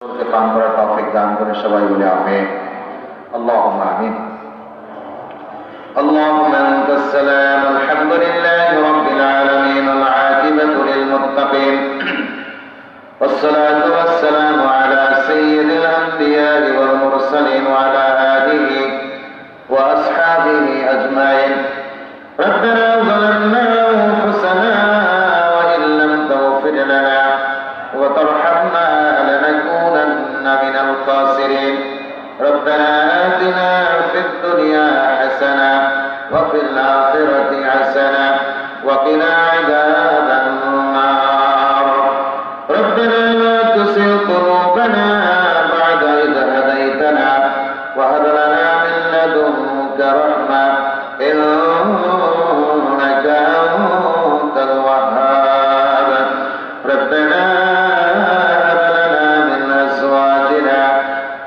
করতে পান করার তৌফিক দান করে সবাই বলে আমিন আল্লাহুম্মা আমিন اللهم انت السلام الحمد لله رب العالمين العاقبة للمتقين والصلاة والسلام على سيد الأنبياء والمرسلين وعلى آله وأصحابه أجمعين ربنا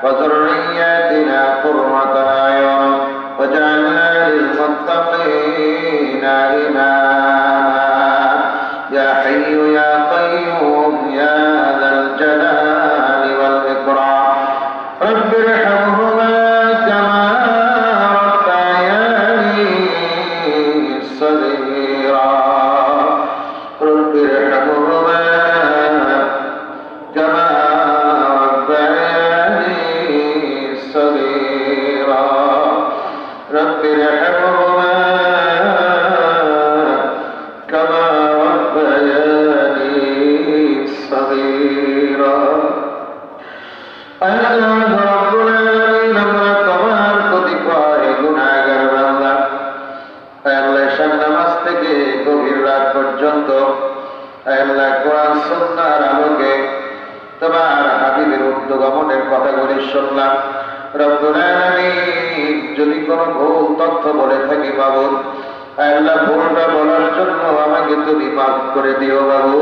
وذرياتنا قرة أعين واجعلنا للمتقين إماما. يا حي يا قيوم يا ذا الجلال والإكرام. رب ارحمهما كما ربياني صغيرا শুনলাম যদি কোনো ভুল তথ্য বলে থাকি বাবু আল্লাহ, ভুলটা বলার জন্য আমাকে তুমি মাফ করে দিও বাবু।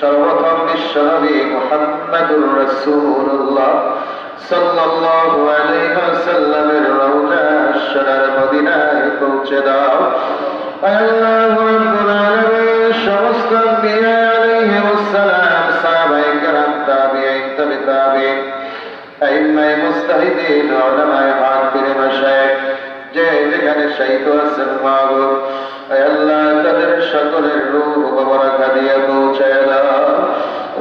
সর্বপ্রথম বিশ্বনবী মুহাম্মাদুর রাসূলুল্লাহ সাল্লাল্লাহু আলাইহি ওয়াসাল্লামের রওজা শরার মদিনায় পৌঁছে দাও। আল্লাহ সমস্ত আম্বিয়া সাহাবায়ে কেরাম তাবে আইম্মায়ে মুস্তাহিদিন, উলামায়ে হক যে যেখানে শহীদ মাগো আল্লাহ তাদের সকলের রূহ মুবারকা দিয়ে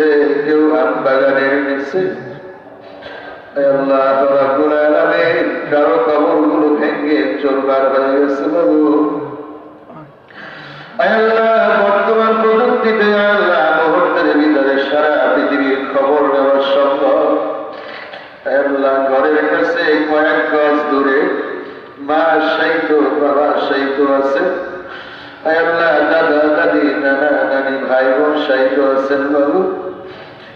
নিচে কেউ আম বাগানের নিচে হয়ে গেছে বাবু। বর্তমান প্রযুক্তিতে আল্লাহ, মুহূর্তের ভিতরে সারা পৃথিবীর খবর সম্ভব। আল্লাহ, ঘরের কাছে কয়েক গজ দূরে মা সাইত বাবা সাইত আছে। আল্লাহ, দাদা, দাদি, নানা, নানি, ভাই বোন সাইত আছেন বাবু।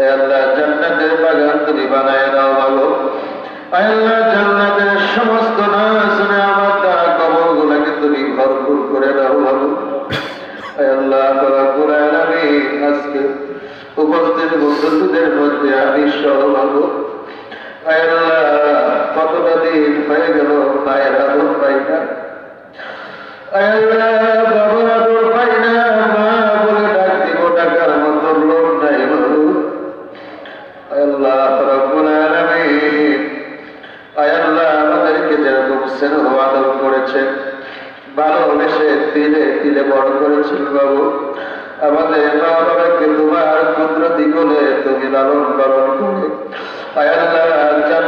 আল্লাহ জান্নাতের বাগান তুমি বানায় দাও বাবু। আল্লাহ জান্নাতের সমস্ত নাচনে আমার দ্বারা কবরগুলোকে তুমি ভরপুর করে দাও বাবু। আল্লাহ আজকে উপস্থিত মধ্যে আমি সহ আল্লাহ, কতটা দিন হয়ে গেল মায়ের আদর পাই না আল্লাহ,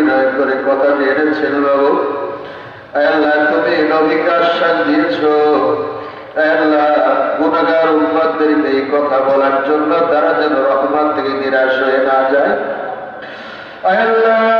বিনয় করে কথা জেনেছেন বাবু। আল্লাহ, তুমি নবীকে আশ্বাস দিয়েছ। আল্লাহ গুণাগার উম্মতদেরকে এই কথা বলার জন্য তারা যেন রহমান থেকে নিরাশ হয়ে না যায়। আল্লাহ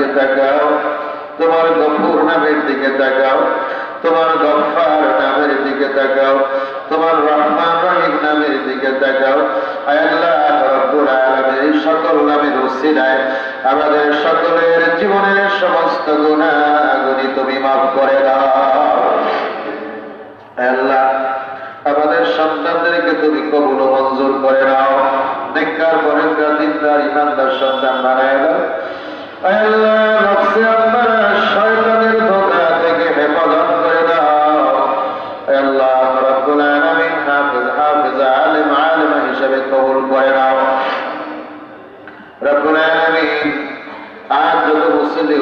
দিকে তাকাও। তোমার গফুর নামের দিকে তাকাও। তোমার গফার নামের দিকে তাকাও। তোমার রহমান রহিম নামের দিকে তাকাও। আল্লাহ এই সকল নামের উসিলায় আমাদের সকলের জীবনের সমস্ত গুনাহগুলি তুমি মাফ করে দাও। আল্লাহ, আমাদের সন্তানদেরকে তুমি কবুল মঞ্জুর করে নাও। নেককার বরেকর দিনদার, ইমানদার সন্তান বানায় দাও।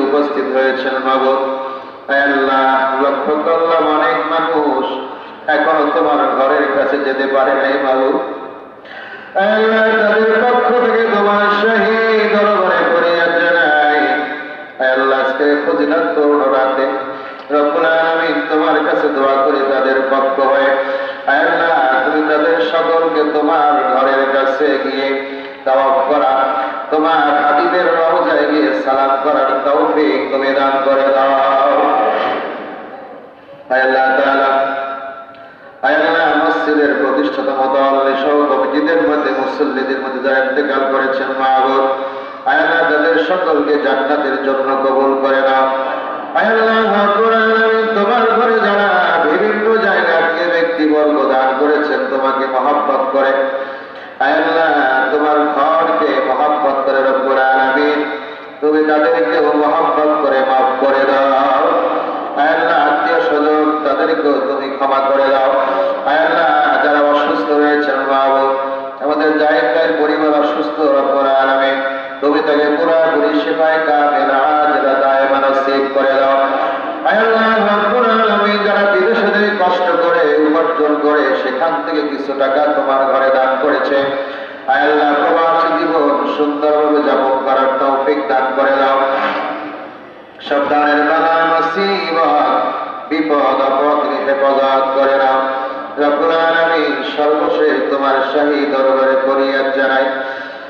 উপস্থিত হয়েছেন আয় আল্লাহ লক্ষ্য করলাম অনেক ঘরের কাছে যেতে পারে নাই আল্লাহ, তাদের পক্ষ থেকে তোমার আল্লাহ আজকে রাতে। রব্বুল আলামিন তোমার কাছে দোয়া করি তাদের পক্ষ হয়ে। আয় তুমি তাদের সকলকে তোমার ঘরের কাছে গিয়ে তাওয়াফ করা। তোমার হাবিবের রওজায় গিয়ে সালাম করার তৌফিক তুমি দান করে দাও। আয় আল্লাহ তাআলা, আয় মসজিদের প্রতিষ্ঠাতা মতাল্লি সহ কমিটিদের মধ্যে মুসল্লিদের মধ্যে যারা ইন্তেকাল করেছেন মাহবুব আয় আল্লাহ তাদের সকলকে জান্নাতের জন্য কবুল করে আলামিন তোমার ঘরে যারা বিভিন্ন জায়গা থেকে ব্যক্তিবর্গ দান করেছেন, তোমাকে মহব্বত করে। আয় আল্লাহ, তোমার ঘরকে মহব্বত করে রব্বুল তুমি তাদেরকেও মহব্বত করে মাফ করে দাও। আয় আল্লাহ, আত্মীয় স্বজন, তাদেরকেও তুমি ক্ষমা করে দাও। দাও কষ্ট করে, উপার্জন করে, সেখান থেকে কিছু টাকা তোমার ঘরে দান করেছে। আল্লাহ, প্রবাসী জীবন সুন্দরভাবে যাপন করার তৌফিক দান করে দাও মুসিবত বিপদ, আপদ হেফাজত করে নাও। রব্বুল আলামিন সর্বশেষ তোমার শাহী দরবারে ফরিয়াদ জানাই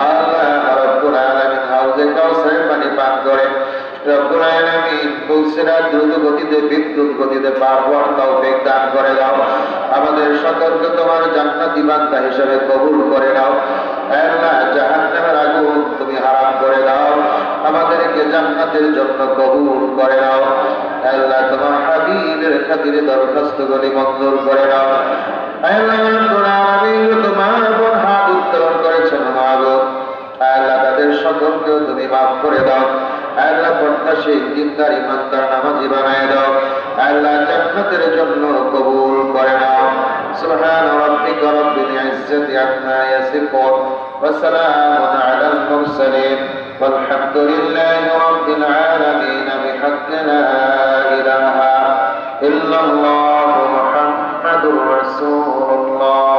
আল্লাহ রব্বুল করে। দাও। জাহান্নামের আগুন তুমি হারাম করে দাও। আমাদেরকে জান্নাতের জন্য কবুল করে নাও। আল্লাহ তোমার হাবিবের খাতিরে দরখাস্তগুলি মঞ্জুর করে নাও। আল্লাহ তোমার হাত উত্তোলন করেছেন মাগো আল্লাহ তাদের সকলকেও তুমি মাফ করে দাও হে আল্লাহ প্রত্যাশী দিনদার ইমানদার নামাজি বানায় দাও হে আল্লাহ জান্নাতের জন্য কবুল করে নাও سبحان ربك رب العزة عما يصفون وسلام على المرسلين والحمد لله رب العالمين بحق لا إله إلا الله محمد رسول الله